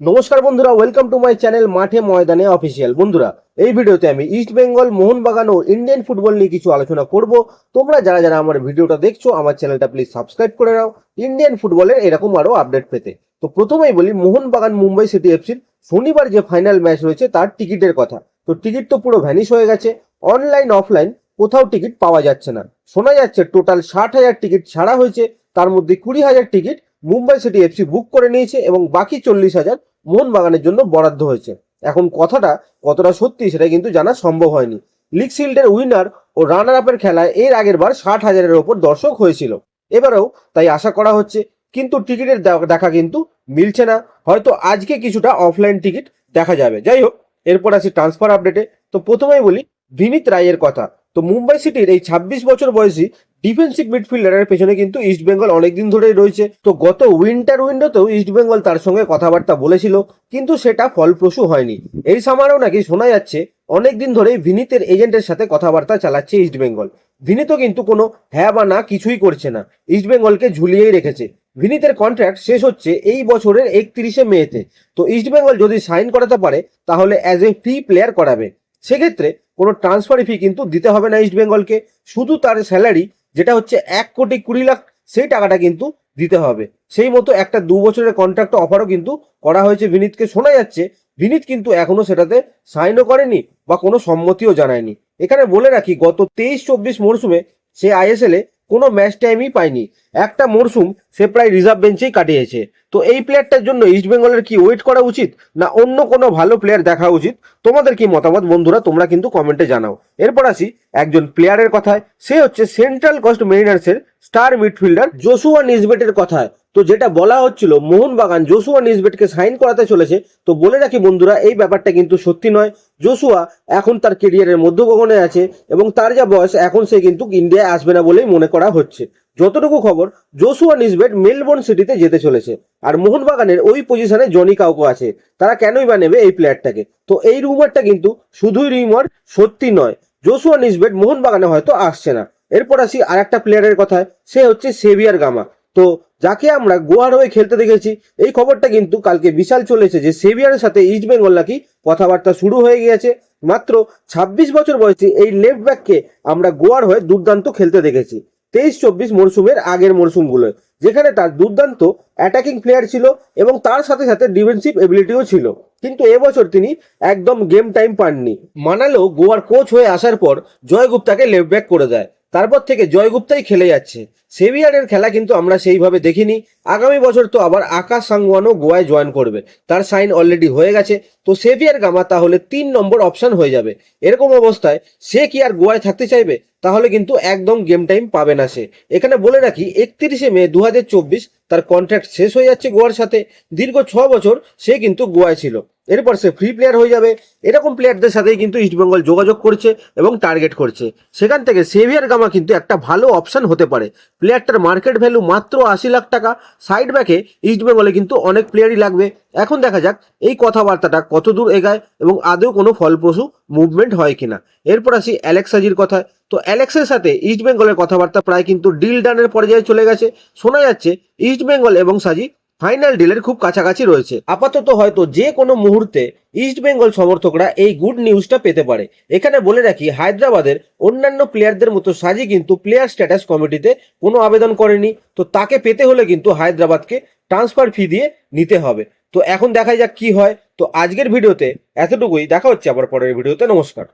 নমস্কার বন্ধুরা welcome to my channel মাঠে ময়দানে অফিসিয়াল বন্ধুরা, এই ভিডিওতে আমি ইস্ট বেঙ্গল মোহনবাগান ও ইন্ডিয়ান ফুটবল নিয়ে কিছু আলোচনা করব। তোমরা যারা যারা আমার ভিডিওটা দেখছ, আমার চ্যানেলটা প্লিজ সাবস্ক্রাইব করে নাও। ইন্ডিয়ান ফুটবলের এরকম আরও আপডেট পেতে। তো প্রথমেই বলি, মোহনবাগান মুম্বাই সিটি এফসির শনিবার যে ফাইনাল ম্যাচ রয়েছে, তার টিকিটের কথা। তো টিকিট তো পুরো ভ্যানিশ হয়ে গেছে। অনলাইন অফলাইন কোথাও টিকিট পাওয়া যাচ্ছে না। শোনা যাচ্ছে টোটাল ষাট হাজার টিকিট ছাড়া হয়েছে। তার মধ্যে কুড়ি হাজার ticket Mumbai city FC book করে নিয়েছে এবং বাকি চল্লিশ হাজার মোহনবাগানের জন্য বরাদ্দ হয়েছে। এখন কথাটা কতটা সত্যি সেটা কিন্তু জানা সম্ভব হয়নি। লিগ শিল্ডের উইনার ও রানার আপের খেলায় এর আগের বার ষাট হাজারের ওপর দর্শক হয়েছিল। এবারেও তাই আশা করা হচ্ছে, কিন্তু টিকিটের দেখা কিন্তু মিলছে না। হয়তো আজকে কিছুটা অফলাইন টিকিট দেখা যাবে। যাই হোক, এরপর আসি ট্রান্সফার আপডেটে। তো প্রথমেই বলি, বিনীত রায়ের কথা। তো মুম্বাই সিটির এই ছাব্বিশ বছর বয়সী ডিফেন্সিভ মিডফিল্ডারের পেছনে কিন্তু ইস্ট বেঙ্গল অনেকদিন ধরেই রয়েছে। তো গত উইন্টার উইন্ডোতেও ইস্ট বেঙ্গল তার সঙ্গে কথাবার্তা বলেছিল, কিন্তু সেটা ফলপ্রসূ হয়নি। এই সামারেও নাকি শোনা যাচ্ছে, অনেকদিন ধরেই ভিনিতের এজেন্টের সাথে কথাবার্তা চালাচ্ছে ইস্ট বেঙ্গল ভিনিতও কিন্তু কোনো হ্যাঁ বা না কিছুই করছে না। ইস্ট বেঙ্গলকে ঝুলিয়েই রেখেছে। ভিনিতের কন্ট্রাক্ট শেষ হচ্ছে এই বছরের একত্রিশে মেতে। তো ইস্ট বেঙ্গল যদি সাইন করাতে পারে, তাহলে অ্যাজ এ ফ্রি প্লেয়ার করাবে। সেক্ষেত্রে কোনো ট্রান্সফার ফি কিন্তু দিতে হবে না ইস্ট বেঙ্গলকে শুধু তার স্যালারি যেটা হচ্ছে এক কোটি কুড়ি লাখ, সেই টাকাটা কিন্তু দিতে হবে। সেই মতো একটা দু বছরের কন্ট্রাক্ট অফারও কিন্তু করা হয়েছে বিনীতকে। শোনা যাচ্ছে, বিনীত কিন্তু এখনও সেটাতে সাইনও করেনি বা কোনো সম্মতিও জানায়নি। এখানে বলে রাখি, গত তেইশ চব্বিশ মরশুমে সে আইএসএল কোনো ম্যাচ টাইমই পায়নি। একটা মরশুম সে প্রায় রিজার্ভ বেঞ্চেই কাটিয়েছে। তো এই প্লেয়ারটার জন্য ইস্টবেঙ্গলের কি ওয়েট করা উচিত, না অন্য কোনো ভালো প্লেয়ার দেখা উচিত? তোমাদের কি মতামত বন্ধুরা, তোমরা কিন্তু কমেন্টে জানাও। এরপর আসি একজন প্লেয়ারের কথায়। সে হচ্ছে সেন্ট্রাল কস্ট মেরিনার্সের স্টার মিডফিল্ডার জোসুয়া নিজবেটের কথায়। তো যেটা বলা হচ্ছিল, মোহনবাগান জোসুয়া নিজবেটকে সাইন করাতে চলেছে, তো বলে রাখি বন্ধুরা, এই ব্যাপারটা কিন্তু সত্যি নয়। জোসুয়া এখন তার কেরিয়ারের মধ্যগগনে আছে এবং তার যা বয়স, এখন সে কিন্তু ইন্ডিয়ায় আসবে না বলেই মনে করা হচ্ছে। যতটুকু খবর, জোসুয়া নিজবেট মেলবোর্ন সিটিতে যেতে চলেছে আর মোহনবাগানের ওই পজিশনে জনি কাউকো আছে। তারা কেনই বা নেবে এই প্লেয়ারটাকে? তো এই রুমারটা কিন্তু শুধুই রিউমার সত্যি নয়। জোসুয়া নিজবেট মোহনবাগানে হয়তো আসছে না। এরপর আসি আর একটা প্লেয়ারের কথায়, সে হচ্ছে সেভিয়ার গামা। তো যাকে আমরা গোয়ার হয়ে খেলতে দেখেছি, এই খবরটা কিন্তু কালকে বিশাল চলেছে যে সেভিয়ারের সাথে ইস্ট বেঙ্গল নাকি কথাবার্তা শুরু হয়ে গিয়েছে। মাত্র ছাব্বিশ বছর বয়সী এই লেফট ব্যাককে আমরা গোয়ার হয়ে দুর্দান্ত খেলতে দেখেছি। তেইশ চব্বিশ মরশুমের আগের মরশুমগুলোয় যেখানে তার দুর্দান্ত অ্যাটাকিং প্লেয়ার ছিল এবং তার সাথে সাথে ডিফেন্সিভ এবিলিটিও ছিল। কিন্তু এবছর তিনি একদম গেম টাইম পাননি। মানালো গোয়ার কোচ হয়ে আসার পর জয় গুপ্তাকে লেফট ব্যাক করে দেয়। তারপর থেকে জয় গুপ্তাই খেলে যাচ্ছে। সেভিয়ারের খেলা কিন্তু আমরা সেইভাবে দেখিনি। আগামী বছর তো আবার আকাশ সাংওয়ানও গোয়ায় জয়েন করবে। তার সাইন অলরেডি হয়ে গেছে। তো সেভিয়ার গামা তাহলে তিন নম্বর অপশান হয়ে যাবে। এরকম অবস্থায় সে কি আর গোয়ায় থাকতে চাইবে? তাহলে কিন্তু একদম গেম টাইম পাবে না সে। এখানে বলে রাখি, একত্রিশে মে দু হাজার চব্বিশ তার কন্ট্রাক্ট শেষ হয়ে যাচ্ছে গোয়ার সাথে। দীর্ঘ ছ বছর সে কিন্তু গোয়ায় ছিল। এরপর সে ফ্রি প্লেয়ার হয়ে যাবে। এরকম প্লেয়ারদের সাথেই কিন্তু ইস্টবেঙ্গল যোগাযোগ করছে এবং টার্গেট করছে। সেখান থেকে সেভিয়ার গামা কিন্তু একটা ভালো অপশন হতে পারে। প্লেয়ারটার মার্কেট ভ্যালু মাত্র আশি লাখ টাকা। সাইড ব্যাকে ইস্টবেঙ্গলে কিন্তু অনেক প্লেয়ারই লাগবে। এখন দেখা যাক এই কথাবার্তাটা কত দূর এগায় এবং আদৌ কোনো ফলপ্রসূ মুভমেন্ট হয় কিনা। এরপর আসি অ্যালেক্সাজির কথায়। তো অ্যালেক্সের সাথে ইস্টবেঙ্গলের কথাবার্তা প্রায় কিন্তু ডিল ডানের পর্যায়ে চলে গেছে। শোনা যাচ্ছে ইস্টবেঙ্গল এবং সাজি ফাইনাল ডিলের খুব কাছাকাছি রয়েছে। আপাতত হয়তো যে কোনো মুহূর্তে ইস্ট বেঙ্গল সমর্থকরা এই গুড নিউজটা পেতে পারে। এখানে বলে রাখি, হায়দ্রাবাদের অন্যান্য প্লেয়ারদের মতো সাজি কিন্তু প্লেয়ার স্ট্যাটাস কমিটিতে কোনো আবেদন করেনি। তো তাকে পেতে হলে কিন্তু হায়দ্রাবাদকে ট্রান্সফার ফি দিয়ে নিতে হবে। তো এখন দেখা যাক কি হয়। তো আজকের ভিডিওতে এতটুকুই। দেখা হচ্ছে আবার পরের ভিডিওতে। নমস্কার।